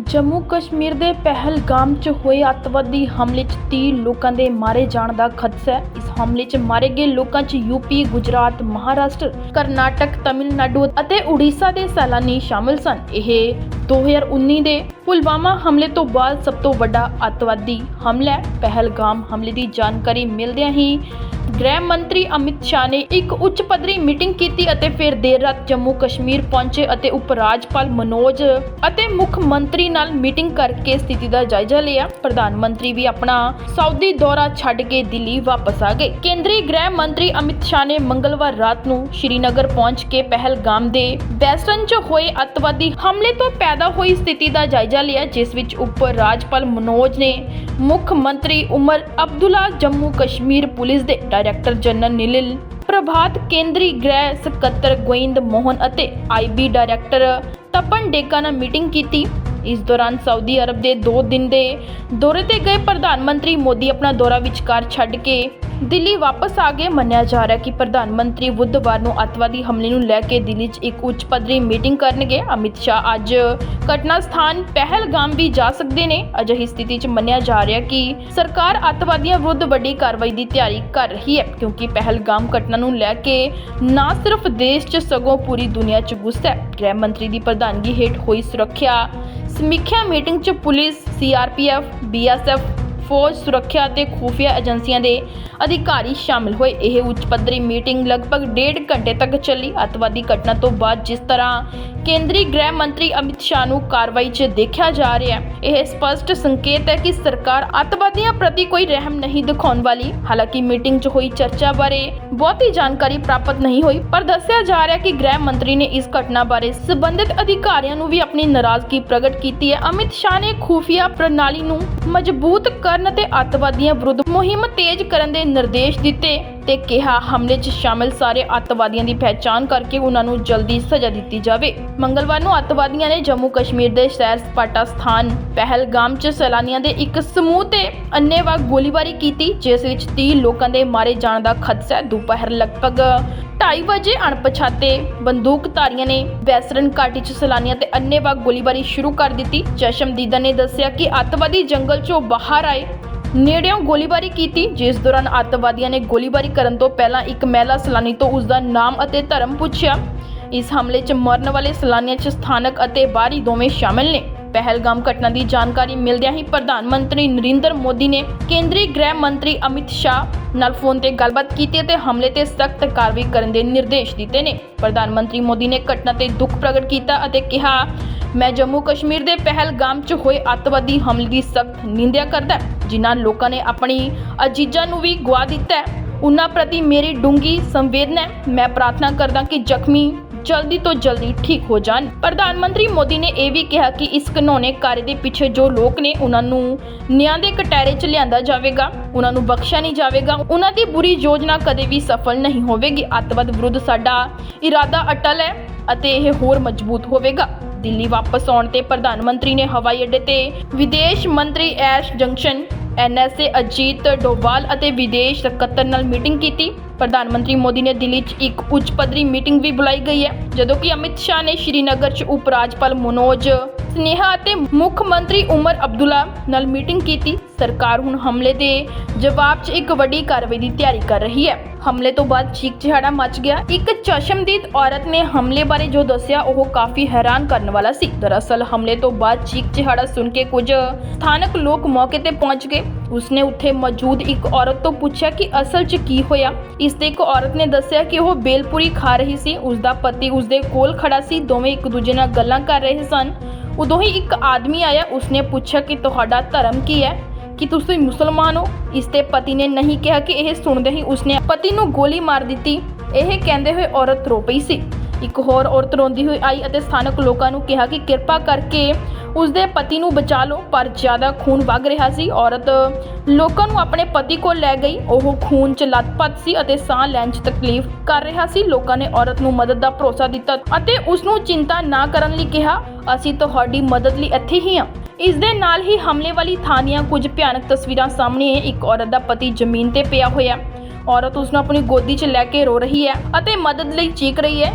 ਜੰਮੂ ਕਸ਼ਮੀਰ ਦੇ ਪਹਿਲਗਾਮ 'ਚ ਹੋਏ ਅੱਤਵਾਦੀ ਹਮਲੇ 'ਚ 30 ਲੋਕਾਂ ਦੇ ਮਾਰੇ ਜਾਣ ਦਾ ਖਦਸ਼ਾ ਹੈ। ਇਸ ਹਮਲੇ 'ਚ ਮਾਰੇ ਗਏ ਲੋਕਾਂ 'ਚ ਯੂਪੀ ਗੁਜਰਾਤ, ਮਹਾਰਾਸ਼ਟਰ, ਕਰਨਾਟਕ, ਤਮਿਲਨਾਡੂ ਅਤੇ ਉੜੀਸਾ ਦੇ ਸੈਲਾਨੀ ਸ਼ਾਮਲ ਸਨ। ਇਹ 2019 ਦੇ ਪੁਲਵਾਮਾ ਹਮਲੇ ਤੋਂ ਬਾਅਦ ਸਭ ਤੋਂ ਵੱਡਾ ਅੱਤਵਾਦੀ ਹਮਲਾ ਹੈ। ਪਹਿਲਗਾਮ ਹਮਲੇ ਦੀ ਜਾਣਕਾਰੀ ਮਿਲਦਿਆਂ ਹੀ ਗ੍ਰਹਿ ਮੰਤਰੀ ਅਮਿਤ ਸ਼ਾਹ ਨੇ ਇੱਕ ਉੱਚ ਪੱਧਰੀ ਮੀਟਿੰਗ ਕੀਤੀ ਅਤੇ ਫਿਰ ਦੇਰ ਰਾਤ ਜੰਮੂ ਕਸ਼ਮੀਰ ਪਹੁੰਚੇ ਅਤੇ ਉਪ ਰਾਜਪਾਲ ਮਨੋਜ ਅਤੇ ਮੁੱਖ ਮੰਤਰੀ ਨਾਲ ਮੀਟਿੰਗ ਕਰਕੇ ਸਥਿਤੀ ਦਾ ਜਾਇਜ਼ਾ ਲਿਆ। ਪ੍ਰਧਾਨ ਮੰਤਰੀ ਵੀ ਆਪਣਾ ਸਾਊਦੀ ਦੌਰਾ ਛੱਡ ਕੇ ਦਿੱਲੀ ਵਾਪਸ ਆ ਗਏ। ਕੇਂਦਰੀ ਗ੍ਰਹਿ ਮੰਤਰੀ ਅਮਿਤ ਸ਼ਾਹ ਨੇ ਮੰਗਲਵਾਰ ਰਾਤ ਨੂੰ ਸ਼੍ਰੀਨਗਰ ਪਹੁੰਚ ਕੇ ਪਹਿਲਗਾਮ ਦੇ ਬੈਸਟਨ 'ਚ ਹੋਏ ਅੱਤਵਾਦੀ ਹਮਲੇ ਤੋਂ ਪੈਦਾ ਹੋਈ ਸਥਿਤੀ ਦਾ ਜਾਇਜ਼ਾ ਲਿਆ, ਜਿਸ ਵਿੱਚ ਉਪ ਰਾਜਪਾਲ ਮਨੋਜ ਨੇ ਮੁੱਖ ਮੰਤਰੀ ਉਮਰ ਅਬਦੁੱਲਾ ਜੰਮੂ ਕਸ਼ਮੀਰ ਪੁਲਿਸ ਦੇ ਡਾਇਰੈਕਟਰ ਜਨਰਲ ਨਿਲਿਲ, ਪ੍ਰਭਾਤ ਕੇਂਦਰੀ ਗ੍ਰਹਿ ਸਕੱਤਰ ਗੋਇੰਦ ਮੋਹਨ ਅਤੇ ਆਈਬੀ ਡਾਇਰੈਕਟਰ ਤਪਨ ਡੇਕਾ ਨਾਲ ਮੀਟਿੰਗ ਕੀਤੀ। ਇਸ ਦੌਰਾਨ ਸਾਊਦੀ ਅਰਬ ਦੇ 2 ਦਿਨ ਦੇ ਦੌਰੇ ਤੇ ਗਏ ਪ੍ਰਧਾਨ ਮੰਤਰੀ ਮੋਦੀ ਆਪਣਾ ਦੌਰਾ ਵਿਚਕਾਰ ਛੱਡ ਕੇ ਦਿੱਲੀ ਵਾਪਸ ਆ ਗਏ ਮੰਨਿਆ ਜਾ ਰਿਹਾ ਕਿ ਪ੍ਰਧਾਨ ਮੰਤਰੀ ਬੁੱਧਵਾਰ ਨੂੰ ਅੱਤਵਾਦੀ ਹਮਲੇ ਨੂੰ ਲੈ ਕੇ ਦਿੱਲੀ 'ਚ ਇੱਕ ਉੱਚ ਪੱਧਰੀ ਮੀਟਿੰਗ ਕਰਨਗੇ। ਅਮਿਤ ਸ਼ਾਹ ਅੱਜ ਘਟਨਾ ਸਥਾਨ ਪਹਿਲਗਾਮ ਵੀ ਜਾ ਸਕਦੇ ਨੇ। ਅਜਿਹੀ ਸਥਿਤੀ 'ਚ ਮੰਨਿਆ ਜਾ ਰਿਹਾ ਕਿ ਸਰਕਾਰ ਅੱਤਵਾਦੀਆਂ ਵਿਰੁੱਧ ਵੱਡੀ ਕਾਰਵਾਈ ਦੀ ਤਿਆਰੀ ਕਰ ਰਹੀ ਹੈ, ਕਿਉਂਕਿ ਪਹਿਲਗਾਮ ਘਟਨਾ ਨੂੰ ਲੈ ਕੇ ਨਾ ਸਿਰਫ ਦੇਸ਼ 'ਚ ਸਗੋਂ ਪੂਰੀ ਦੁਨੀਆ 'ਚ ਗੁੱਸਾ ਹੈ। ਗ੍ਰਹਿ ਮੰਤਰੀ ਦੀ ਪ੍ਰਧਾਨਗੀ ਹੇਠ ਹੋਈ ਸੁਰੱਖਿਆ ਸਮੀਖਿਆ ਮੀਟਿੰਗ 'ਚ ਪੁਲਿਸ, ਸੀਆਰਪੀਐਫ, ਬੀਐਸਐਫ ਫੌਜ ਸੁਰੱਖਿਆ ਅਤੇ ਖੂਫੀਆ ਏਜੰਸੀਆਂ ਦੇ ਅਧਿਕਾਰੀ ਸ਼ਾਮਲ ਹੋਏ। ਇਹ ਉੱਚ ਪੱਧਰੀ ਮੀਟਿੰਗ ਲਗਭਗ ਡੇਢ ਘੰਟੇ ਤੱਕ ਚੱਲੀ। ਅੱਤਵਾਦੀ ਘਟਨਾ ਤੋਂ ਬਾਅਦ ਜਿਸ ਤਰ੍ਹਾਂ ਕੇਂਦਰੀ ਗ੍ਰਹਿ ਮੰਤਰੀ ਅਮਿਤ ਸ਼ਾਹ ਨੂੰ ਕਾਰਵਾਈ 'ਚ ਦੇਖਿਆ ਜਾ ਰਿਹਾ ਹੈ। ਇਹ ਸਪਸ਼ਟ ਸੰਕੇਤ ਹੈ ਕਿ ਸਰਕਾਰ ਅੱਤਵਾਦੀਆਂ ਪ੍ਰਤੀ ਕੋਈ ਰਹਿਮ ਨਹੀਂ ਦਿਖਾਉਣ ਵਾਲੀ। ਹਾਲਾਂਕਿ ਮੀਟਿੰਗ 'ਚ ਹੋਈ ਚਰਚਾ ਬਾਰੇ ਬਹੁਤੀ ਜਾਣਕਾਰੀ ਪ੍ਰਾਪਤ ਨਹੀਂ ਹੋਈ, ਪਰ ਦੱਸਿਆ ਜਾ ਰਿਹਾ ਕਿ ਗ੍ਰਹਿ ਮੰਤਰੀ ਨੇ ਇਸ ਘਟਨਾ ਬਾਰੇ ਸੰਬੰਧਿਤ ਅਧਿਕਾਰੀਆਂ ਨੂੰ ਵੀ ਆਪਣੀ ਨਾਰਾਜ਼ਗੀ ਪ੍ਰਗਟ ਕੀਤੀ ਹੈ। ਅਮਿਤ ਸ਼ਾਹ ਨੇ ਖੂਫੀਆ ਪ੍ਰਣਾਲੀ ਨੂੰ ਮਜ਼ਬੂਤ ਕਰਨ ਅਤੇ ਅੱਤਵਾਦੀਆਂ ਵਿਰੁੱਧ ਮੁਹਿੰਮ ਤੇਜ਼ ਕਰਨ ਦੇ ਨਿਰਦੇਸ਼ ਦਿੱਤੇ। ਤੇ ਕਿਹਾ, ਹਮਲੇ 'ਚ ਸ਼ਾਮਲ ਸਾਰੇ ਅੱਤਵਾਦੀਆਂ ਦੀ ਪਹਿਚਾਣ ਕਰਕੇ ਉਹਨਾਂ ਨੂੰ ਜਲਦੀ ਸਜ਼ਾ ਦਿੱਤੀ ਜਾਵੇ। ਮੰਗਲਵਾਰ ਨੂੰ ਅੱਤਵਾਦੀਆਂ ਨੇ ਜੰਮੂ ਕਸ਼ਮੀਰ ਦੇ ਸੈਰ ਸਪਾਟਾ ਸਥਾਨ ਪਹਿਲਗਾਮ 'ਚ ਸੈਲਾਨੀਆਂ ਦੇ ਇੱਕ ਸਮੂਹ ਤੇ ਅੰਨ੍ਹੇਵਾਹ ਗੋਲੀਬਾਰੀ ਕੀਤੀ, ਜਿਸ ਵਿੱਚ 30 ਲੋਕਾਂ ਦੇ ਮਾਰੇ ਜਾਣ ਦਾ ਖਦਸ਼ਾ ਹੈ। ਦੁਪਹਿਰ ਲਗਭਗ 2:30 ਵਜੇ ਅਣਪਛਾਤੇ ਬੰਦੂਕਧਾਰੀਆਂ ਨੇ ਵੈਸਰਨ ਘਾਟੀ 'ਚ ਸੈਲਾਨੀਆਂ ਤੇ ਅੰਨ੍ਹੇਵਾਹ ਗੋਲੀਬਾਰੀ ਸ਼ੁਰੂ ਕਰ ਦਿੱਤੀ। ਚਸ਼ਮਦੀਦਾ ਨੇ ਦੱਸਿਆ ਕਿ ਅੱਤਵਾਦੀ ਜੰਗਲ 'ਚੋਂ ਬਾਹਰ ਆਏ। ਨੇੜਿਓਂ ਗੋਲੀਬਾਰੀ ਕੀਤੀ, ਜਿਸ ਦੌਰਾਨ ਅੱਤਵਾਦੀਆਂ ਨੇ ਗੋਲੀਬਾਰੀ ਕਰਨ ਤੋਂ ਪਹਿਲਾਂ ਇੱਕ ਮਹਿਲਾ ਸੈਲਾਨੀ ਤੋਂ ਉਸ ਦਾ ਨਾਮ ਅਤੇ ਧਰਮ ਪੁੱਛਿਆ। ਇਸ ਹਮਲੇ 'ਚ ਮਰਨ ਵਾਲੇ ਸੈਲਾਨੀਆਂ 'ਚ ਸਥਾਨਕ ਅਤੇ ਬਾਹਰੀ ਦੋਵੇਂ ਸ਼ਾਮਲ ਨੇ। ਪਹਿਲਗਾਮ ਘਟਨਾ ਦੀ ਜਾਣਕਾਰੀ ਮਿਲਦਿਆਂ ਹੀ ਪ੍ਰਧਾਨ ਮੰਤਰੀ ਨਰਿੰਦਰ ਮੋਦੀ ਨੇ ਕੇਂਦਰੀ ਗ੍ਰਹਿ ਮੰਤਰੀ ਅਮਿਤ ਸ਼ਾਹ ਨਾਲ ਫੋਨ ਤੇ ਗੱਲਬਾਤ ਕੀਤੀ ਅਤੇ ਹਮਲੇ ਤੇ ਸਖਤ ਕਾਰਵਾਈ ਕਰਨ ਦੇ ਨਿਰਦੇਸ਼ ਦਿੱਤੇ ਨੇ। ਪ੍ਰਧਾਨ ਮੰਤਰੀ ਮੋਦੀ ਨੇ ਘਟਨਾ ਤੇ ਦੁੱਖ ਪ੍ਰਗਟ ਕੀਤਾ ਅਤੇ ਕਿਹਾ, ਮੈਂ ਜੰਮੂ ਕਸ਼ਮੀਰ ਦੇ ਪਹਿਲਗਾਮ 'ਚ ਹੋਏ ਅੱਤਵਾਦੀ ਹਮਲੇ ਦੀ ਸਖਤ ਨਿੰਦਿਆ ਕਰਦਾ ਜਿਨ੍ਹਾਂ ਲੋਕਾਂ ਨੇ ਆਪਣੀ ਅਜੀਜ਼ਾਂ ਨੂੰ ਵੀ ਗਵਾ ਦਿੱਤਾ ਹੈ ਉਨ੍ਹਾਂ ਪ੍ਰਤੀ ਮੇਰੀ ਡੂੰਗੀ ਸੰਵੇਦਨਾ ਹੈ। ਮੈਂ ਪ੍ਰਾਰਥਨਾ ਕਰਦਾ ਕਿ ਜ਼ਖਮੀ ਜਲਦੀ ਤੋਂ ਜਲਦੀ ਠੀਕ ਹੋ ਜਾਣ। ਪ੍ਰਧਾਨ ਮੰਤਰੀ ਮੋਦੀ ਨੇ ਇਹ ਵੀ ਕਿਹਾ ਕਿ ਇਸ ਕਾਨੂੰਨੇ ਕਾਰੇ ਦੇ ਪਿੱਛੇ ਜੋ ਲੋਕ ਨੇ, ਉਹਨਾਂ ਨੂੰ ਨਿਆਂ ਦੇ ਕਟਹਿਰੇ 'ਚ ਲਿਆਂਦਾ ਜਾਵੇਗਾ, ਉਹਨਾਂ ਨੂੰ ਬਖਸ਼ਿਆ ਨਹੀਂ ਜਾਵੇਗਾ। ਉਹਨਾਂ ਦੀ ਬੁਰੀ ਯੋਜਨਾ ਕਦੇ ਵੀ ਸਫਲ ਨਹੀਂ ਹੋਵੇਗੀ। ਅੱਤਵਾਦ ਵਿਰੁੱਧ ਸਾਡਾ ਇਰਾਦਾ ਅਟਲ ਹੈ ਅਤੇ ਇਹ ਹੋਰ ਮਜ਼ਬੂਤ ਹੋਵੇਗਾ। ਦਿੱਲੀ ਵਾਪਸ ਆਉਣ ਤੇ ਪ੍ਰਧਾਨ ਮੰਤਰੀ ਨੇ ਹਵਾਈ ਅੱਡੇ ਤੇ ਵਿਦੇਸ਼ ਮੰਤਰੀ ਐਸ਼ ਜੰਕਸ਼ਨ, ਐਨਐਸਏ ਅਜੀਤ ਡੋਵਾਲ ਅਤੇ ਵਿਦੇਸ਼ ਸਕੱਤਰ ਨਾਲ ਮੀਟਿੰਗ ਕੀਤੀ। ਪ੍ਰਧਾਨ ਮੰਤਰੀ ਮੋਦੀ ਨੇ ਦਿੱਲੀ 'ਚ ਇੱਕ ਉੱਚ ਪੱਧਰੀ ਮੀਟਿੰਗ ਵੀ ਬੁਲਾਈ ਗਈ ਹੈ, ਜਦੋਂ ਕਿ ਅਮਿਤ ਸ਼ਾਹ ਨੇ ਸ਼੍ਰੀਨਗਰ 'ਚ ਉਪ ਰਾਜਪਾਲ ਮਨੋਜ ਸਨੇਹਾ ਅਤੇ ਮੁੱਖ ਮੰਤਰੀ ਉਮਰ ਅਬਦੁੱਲਾ ਨਾਲ ਮੀਟਿੰਗ ਕੀਤੀ ਸਰਕਾਰ ਹੁਣ ਹਮਲੇ ਦੇ ਜਵਾਬ 'ਚ ਇੱਕ ਵੱਡੀ ਕਾਰਵਾਈ ਦੀ ਤਿਆਰੀ ਕਰ ਰਹੀ ਹੈ ਹਮਲੇ ਤੋਂ ਬਾਅਦ ਚੀਕ ਚਿਹਾੜਾ ਮਚ ਗਿਆ ਇੱਕ ਚਸ਼ਮਦੀਦ ਔਰਤ ਨੇ ਹਮਲੇ ਬਾਰੇ ਜੋ ਦੱਸਿਆ ਉਹ ਕਾਫੀ ਹੈਰਾਨ ਕਰਨ ਵਾਲਾ ਸੀ ਦਰਅਸਲ ਹਮਲੇ ਤੋਂ ਬਾਅਦ ਚੀਕ ਚਿਹਾੜਾ ਸੁਣ ਕੇ ਕੁਝ ਸਥਾਨਕ ਲੋਕ ਮੌਕੇ ਤੇ ਪਹੁੰਚ ਗਏ ਉਸਨੇ ਉੱਥੇ ਮੌਜੂਦ ਇੱਕ ਔਰਤ ਤੋਂ ਪੁੱਛਿਆ ਕਿ ਅਸਲ 'ਚ ਕੀ ਹੋਇਆ ਇਸ ਤੇ ਇੱਕ ਔਰਤ ਨੇ ਦੱਸਿਆ ਕਿ ਉਹ ਬੇਲਪੂਰੀ ਖਾ ਰਹੀ ਸੀ ਉਸ ਦਾ ਪਤੀ ਉਸਦੇ ਕੋਲ ਖੜਾ ਸੀ ਦੋਵੇਂ ਇੱਕ ਦੂਜੇ ਨਾਲ ਗੱਲਾਂ ਕਰ ਰਹੇ ਸਨ ਉਦੋਂ ਹੀ ਇੱਕ ਆਦਮੀ ਆਇਆ, ਉਸਨੇ ਪੁੱਛਿਆ ਕਿ ਤੁਹਾਡਾ ਧਰਮ ਕੀ ਹੈ? ਕਿ ਤੁਸੀਂ ਮੁਸਲਮਾਨ ਹੋ? ਇਸ ਤੇ ਪਤੀ ਨੇ ਨਹੀਂ ਕਿਹਾ ਕਿ ਇਹ ਸੁਣਦੇ ਹੀ ਉਸਨੇ ਪਤੀ ਨੂੰ ਗੋਲੀ ਮਾਰ ਦਿੱਤੀ। ਇਹ ਕਹਿੰਦੇ ਹੋਏ ਔਰਤ ਰੋ ਪਈ ਸੀ। ਇੱਕ ਹੋਰ ਔਰਤ ਰੋਂਦੀ ਹੋਈ ਆਈ ਅਤੇ ਸਥਾਨਕ ਲੋਕਾਂ ਨੂੰ ਕਿਹਾ ਕਿ ਕਿਰਪਾ ਕਰਕੇ ਉਸਦੇ ਪਤੀ ਨੂੰ ਬਚਾ ਲਓ, ਪਰ ਜ਼ਿਆਦਾ ਖੂਨ ਵਗ ਰਿਹਾ ਸੀ। ਔਰਤ ਲੋਕਾਂ ਨੂੰ ਆਪਣੇ ਪਤੀ ਕੋਲ ਲੈ ਗਈ। ਉਹ ਖੂਨ 'ਚ ਲੱਤਪੱਤ ਸੀ ਅਤੇ ਸਾਹ ਲੈਣ 'ਚ ਤਕਲੀਫ ਕਰ ਰਿਹਾ ਸੀ। ਲੋਕਾਂ ਨੇ ਔਰਤ ਨੂੰ ਮਦਦ ਦਾ ਭਰੋਸਾ ਦਿੱਤਾ ਅਤੇ ਉਸ ਨੂੰ ਚਿੰਤਾ ਨਾ ਕਰਨ ਲਈ ਕਿਹਾ, ਅਸੀਂ ਤੁਹਾਡੀ ਮਦਦ ਲਈ ਇੱਥੇ ਹੀ ਹਾਂ। ਇਸ ਦੇ ਨਾਲ ਹੀ ਹਮਲੇ ਵਾਲੀ ਥਾਂ ਦੀਆਂ ਕੁਝ ਭਿਆਨਕ ਤਸਵੀਰਾਂ ਸਾਹਮਣੇ ਆਈਆਂ। ਇੱਕ ਔਰਤ ਦਾ ਪਤੀ ਜ਼ਮੀਨ ਤੇ ਪਿਆ ਹੋਇਆ। ਔਰਤ ਉਸ ਨੂੰ ਆਪਣੀ ਗੋਦੀ 'ਚ ਲੈ ਕੇ ਰੋ ਰਹੀ ਹੈ ਅਤੇ ਮਦਦ ਲਈ ਚੀਕ ਰਹੀ ਹੈ।